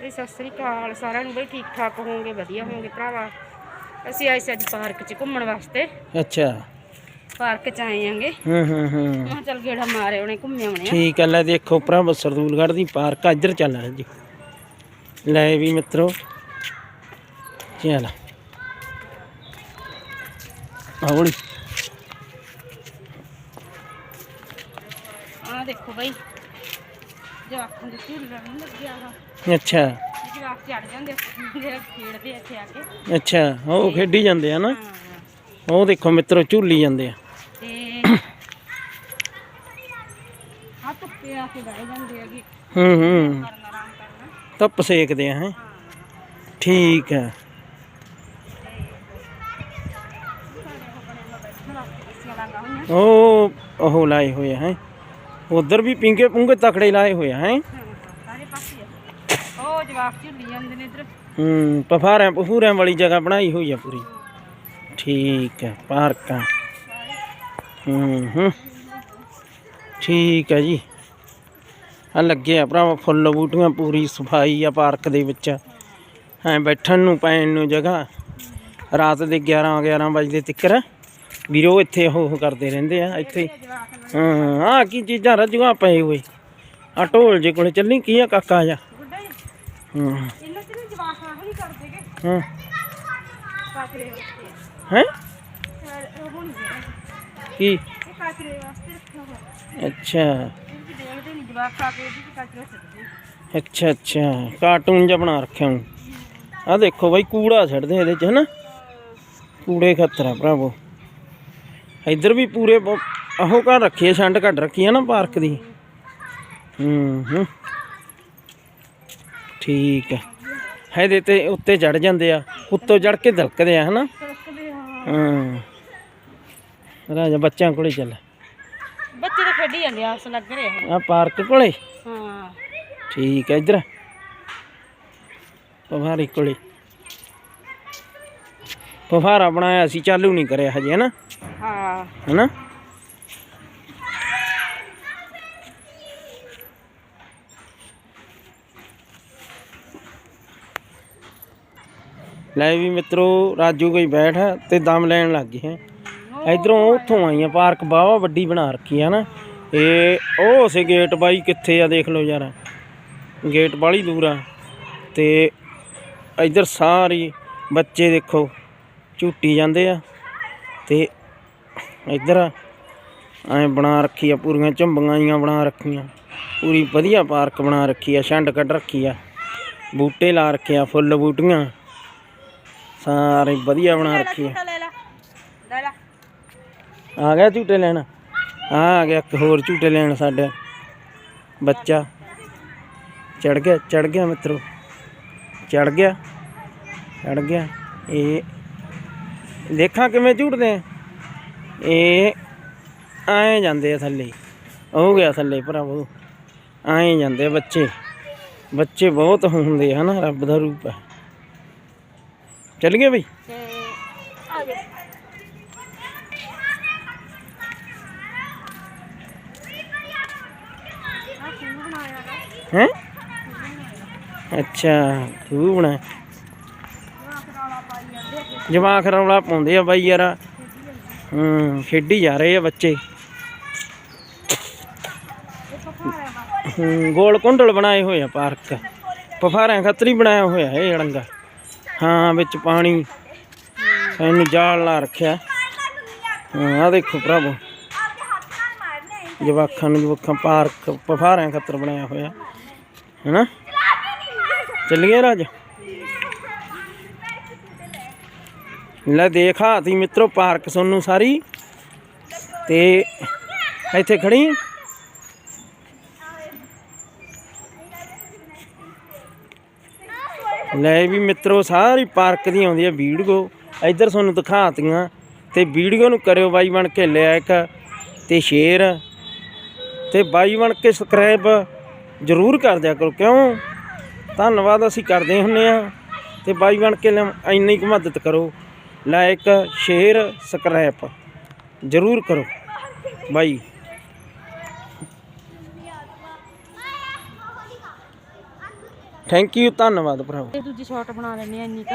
ਇਹ ਸਤਿ ਸ੍ਰੀ ਅਕਾਲ ਸਾਰਿਆਂ ਨੂੰ ਬਈ ਠੀਕ ਠਾਕ ਹੋਵੋਗੇ ਵਧੀਆ ਹੋਵੋਗੇ ਭਰਾਵਾ। ਅਸੀਂ ਆਏ ਸੀ ਅੱਜ ਪਾਰਕ 'ਚ ਘੁੰਮਣ ਵਾਸਤੇ। ਅੱਛਾ। ਪਾਰਕ 'ਚ ਆਏ ਆਂਗੇ। ਹੂੰ ਹੂੰ ਹੂੰ। ਮੈਂ ਚੱਲ ਗੇੜਾ ਮਾਰੇ ਉਹਨੇ ਘੁੰਮੇ ਆਉਣੇ ਆ। ਠੀਕ ਹੈ ਲੈ ਦੇਖੋ ਭਰਾ ਸਰਦੂਲਗੜ੍ਹ ਦੀ ਪਾਰਕ ਆ, ਇੱਧਰ ਚੱਲ ਰਿਹਾ ਜੀ। ਲੈ ਵੀ ਮਿੱਤਰੋ ਚੱਲ। ਹੌਲੀ ਆਹ ਦੇਖੋ ਬਈ ਜਵਾਕਾਂ ਦੇ ਝੂਲਾ ਨਹੀਂ ਲੱਗਿਆ ਆ ਅੱਛਾ। ਜਵਾਕ ਚੜ ਜਾਂਦੇ ਆ, ਜਿਹੜੇ ਖੇਡਦੇ ਆ ਇੱਥੇ ਆ ਕੇ। ਅੱਛਾ ਉਹ ਖੇਡੀ ਜਾਂਦੇ ਆ ਨਾ? ਹਾਂ। ਉਹ ਦੇਖੋ ਮਿੱਤਰੋ ਝੂਲੀ ਜਾਂਦੇ ਆ। ਤੇ ਆ ਧੁੱਪੇ ਆ ਕੇ ਬਹਿ ਜਾਂਦੇ ਹੈਗੇ। ਹੂੰ ਹੂੰ। ਕਰਨ ਆਰਾਮ ਕਰਨਾ। ਧੁੱਪ ਸੇਕਦੇ ਆ ਹੈ? ਠੀਕ ਹੈ ਕੁਰਸੀਆਂ ਲਾਂਗਾ ਹੋਈਆਂ। ਉਹ ਉਹ ਲਾਏ ਹੋਏ ਹੈ? ਉਧਰ ਵੀ ਪਿੰਗੇ ਪੁੰਗੇ ਤਕੜੇ ਲਾਏ ਹੋਏ ਹੈ? ਸਾਰੇ ਪਾਸੇ ਆ। ਉਹ ਜਵਾਕ ਝੁੱਲੀ ਜਾਂਦੇ ਨੇ ਇਧਰ। ਹੂੰ ਪਫਾਰਿਆਂ ਪਫੂਰਿਆਂ ਵਾਲੀ ਜਗ੍ਹਾ ਬਣਾਈ ਹੋਈ ਆ ਪੂਰੀ। ਠੀਕ ਹੈ ਪਾਰਕਾਂ। ਹੂੰ ਹੂੰ। ਠੀਕ ਹੈ ਜੀ। ਆ ਲੱਗੇ ਆ ਭਰਾਵਾ ਫੁੱਲ ਬੂਟੀਆਂ ਪੂਰੀ ਸਫ਼ਾਈ ਆ ਪਾਰਕ ਦੇ ਵਿੱਚ। ਐ ਬੈਠਣ ਨੂੰ ਪੈਣ ਨੂੰ ਜਗ੍ਹਾ। ਰਾਤ ਦੇ 11 11 ਵਜੇ ਤੱਕਰ। ਵੀਰੋ ਇੱਥੇ ਉਹ ਕਰਦੇ ਰਹਿੰਦੇ ਆ, ਇੱਥੇ ਜਵਾਕ ਹਾਂ ਆ ਕੀ ਚੀਜ਼ਾਂ ਰੱਜੂਆਂ ਪਏ ਹੋਏ ਆ ਢੋਲ ਜੇ ਕੋਲੇ ਚੱਲੀ, ਕੀ ਆ ਕਾਕਾ ਜਾ ਹਾਂ। ਇਹਨਾਂ ਤੇ ਜਵਾਕ ਨਹੀਂ ਕਰਦੇਗੇ ਹਾਂ। ਹੈ? ਕੀ? ਅੱਛਾ। ਅੱਛਾ ਅੱਛਾ। ਕਾਰਟੂਨ ਜਿਹਾ ਬਣਾ ਰੱਖਿਆ ਹੂੰ ਆ ਦੇਖੋ ਬਾਈ, ਕੂੜਾ ਛੱਡਦੇ ਇਹਦੇ ਚ, ਹਨਾ? ਕੂੜੇ ਖਤਰਾ ਭਰਾਵੋ। ਇੱਧਰ ਵੀ ਪੂਰੇ ਆਹੋ ਘਰ ਰੱਖੀ ਆ ਛੰਡ ਘੱਟ ਰੱਖੀ ਆ ਨਾ ਪਾਰਕ ਦੀ। ਹੂੰ ਹੂੰ। ਠੀਕ ਹੈ। ਇਹਦੇ ਤੇ ਉੱਤੇ ਚੜ ਜਾਂਦੇ ਆ। ਉੱਤੋਂ ਚੜ ਕੇ ਦਲਕਦੇ ਆ ਹਨਾ? ਹਾਂ। ਰਾਜਾ ਬੱਚਿਆਂ ਕੋਲੇ ਚੱਲ। ਬੱਚੇ ਤਾਂ ਖੇਡੀ ਜਾਂਦੇ ਆ, ਆਸ ਲੱਗ ਰਿਹਾ ਆ। ਪਾਰਕ ਕੋਲੇ? ਹਾਂ। ਠੀਕ ਹੈ ਇੱਧਰ। ਪਫਾਰੀ ਕੋਲੇ। ਪਫਾਰਾ ਬਣਾਇਆ ਸੀ ਚਾਲੂ ਨਹੀਂ ਕਰਿਆ ਹਜੇ ਹਨਾ? ਹਾਂ। ਹਨਾ? ਲੈ ਵੀ ਮਿੱਤਰੋ ਰਾਜੂ ਕੋਈ ਬੈਠ ਤੇ ਦਮ ਲੈਣ ਲੱਗ ਗਏ ਹੈ। ਇਧਰੋਂ ਉੱਥੋਂ ਆਈਆਂ ਪਾਰਕ ਬਾਵਾ ਵੱਡੀ ਬਣਾ ਰੱਖੀ ਹੈ ਨਾ ਇਹ ਉਹ ਸੇ ਗੇਟ ਬਾਈ ਕਿੱਥੇ ਆ ਦੇਖ ਲਓ ਯਾਰ। ਗੇਟ ਬਾਲੀ ਦੂਰ ਆ। ਤੇ ਇਧਰ ਸਾਰੀ ਬੱਚੇ ਦੇਖੋ ਝੂਟੀ ਜਾਂਦੇ ਆ ਤੇ ਇਧਰ ਐ ਬਣਾ ਰੱਖੀ ਆ ਪੂਰੀਆਂ ਝੰਬੀਆਂ ਜੀਆਂ ਬਣਾ ਰੱਖੀਆਂ। ਪੂਰੀ ਵਧੀਆ ਪਾਰਕ ਬਣਾ ਰੱਖੀ ਆ ਛੰਡ ਕੱਢ ਰੱਖੀ ਆ। ਬੂਟੇ ਲਾ ਰੱਖੇ ਆ ਫੁੱਲ ਬੂਟੀਆਂ। ਸਾਰੇ ਵਧੀਆ ਬਣਾ ਰੱਖੀ ਆ। ਆ ਗਿਆ ਝੂਟੇ ਲੈਣ? ਆ ਆ ਗਿਆ ਇੱਕ ਹੋਰ ਝੂਟੇ ਲੈਣ ਸਾਡੇ। ਬੱਚਾ। ਚੜ ਗਿਆ ਚੜ ਗਿਆ ਮਿੱਤਰੋ। ਚੜ ਗਿਆ। ਚੜ ਗਿਆ। ਇਹ ਦੇਖਾਂ ਕਿਵੇਂ ਝੂਟਦੇ ਆ। ਇਹ ਆਏ ਜਾਂਦੇ ਆ ਥੱਲੇ। ਹੋ ਗਿਆ ਥੱਲੇ ਭਰਾਵੋ ਆਏ ਜਾਂਦੇ ਆ ਬੱਚੇ। ਬੱਚੇ ਬਹੁਤ ਹੁੰਦੇ ਆ ਨਾ ਰੱਬ ਦਾ ਰੂਪ ਹੈ ਚੱਲ ਗਏ ਬਈ। ਆ ਹੈ? ਅੱਛਾ ਤੂੰ ਬਣਾ ਜਵਾਕ ਰੌਲਾ ਪਾਈ ਜਾਂਦੇ ਅੱਗੇ ਜਵਾਕ ਰੌਲਾ ਪਾਉਂਦੇ ਆ ਬਾਈ ਯਾਰ। ਹੂੰ, ਖੇਡੀ ਜਾ ਰਹੇ ਆ ਬੱਚੇ। ਇਹ ਗੋਲ ਕੁੰਡਲ ਬਣਾਏ ਹੋਏ ਆ ਪਾਰਕ। ਪਫਾਰਿਆਂ ਖਤਰੀ ਬਣਾਇਆ ਹੋਇਆ ਇਹ ਅੜੰਗਾ। ਹਾਂ, ਵਿੱਚ ਪਾਣੀ। ਇਹਨੂੰ ਜਾਲ ਲਾ ਰੱਖਿਆ। ਹਾਂ ਆ ਦੇਖੋ ਭਰਾਵੋ। ਜਵਾਖਾਂ ਨੂੰ ਜਵਾਖਾਂ ਪਾਰਕ, ਪਫਾਰਿਆਂ ਖਤਰ ਬਣਾਇਆ ਹੋਇਆ। ਹੈਨਾ? ਚੱਲੀਏ ਰਾਜ? ਲੈ ਦੇਖ ਤੀ ਮਿੱਤਰੋ ਪਾਰਕ ਸੋਨੂੰ ਸਾਰੀ। ਤੇ ਇੱਥੇ ਖੜੀ। ਆਂ। ਲੈ ਵੀ ਮਿੱਤਰੋ ਸਾਰੀ ਪਾਰਕ ਦੀ ਆਉਂਦੀ ਹੈ ਵੀਡੀਓ। ਇੱਧਰ ਤੁਹਾਨੂੰ ਦਿਖਾਤੀਆਂ। ਤੇ ਵੀਡੀਓ ਨੂੰ ਕਰਿਓ ਬਾਈ ਬਣ ਕੇ ਲਾਇਕ ਤੇ ਸ਼ੇਅਰ। ਤੇ ਬਾਈ ਬਣ ਕੇ ਸਬਸਕ੍ਰਾਈਬ ਜ਼ਰੂਰ ਕਰ ਦਿਆ ਕਰੋ। ਕਿਉਂ? ਧੰਨਵਾਦ ਅਸੀਂ ਕਰਦੇ ਹੁੰਨੇ ਆ। ਤੇ ਬਾਈ ਬਣ ਕੇ ਲ- ਇੰਨੀ ਕੁ ਮਦਦ ਕਰੋ। ਲਾਇਕ ਸ਼ੇਅਰ ਸਬਸਕ੍ਰਾਈਬ ਜ਼ਰੂਰ ਕਰੋ। ਬਾਈ। ਥੈਂਕ ਯੂ ਧੰਨਵਾਦ ਭਰਾਵਾ। ਤੇ ਦੂਜੀ ਸ਼ਾਟ ਬਣਾ ਲੈਣੇ ਆ ਇੰਨੀ ਕੁ।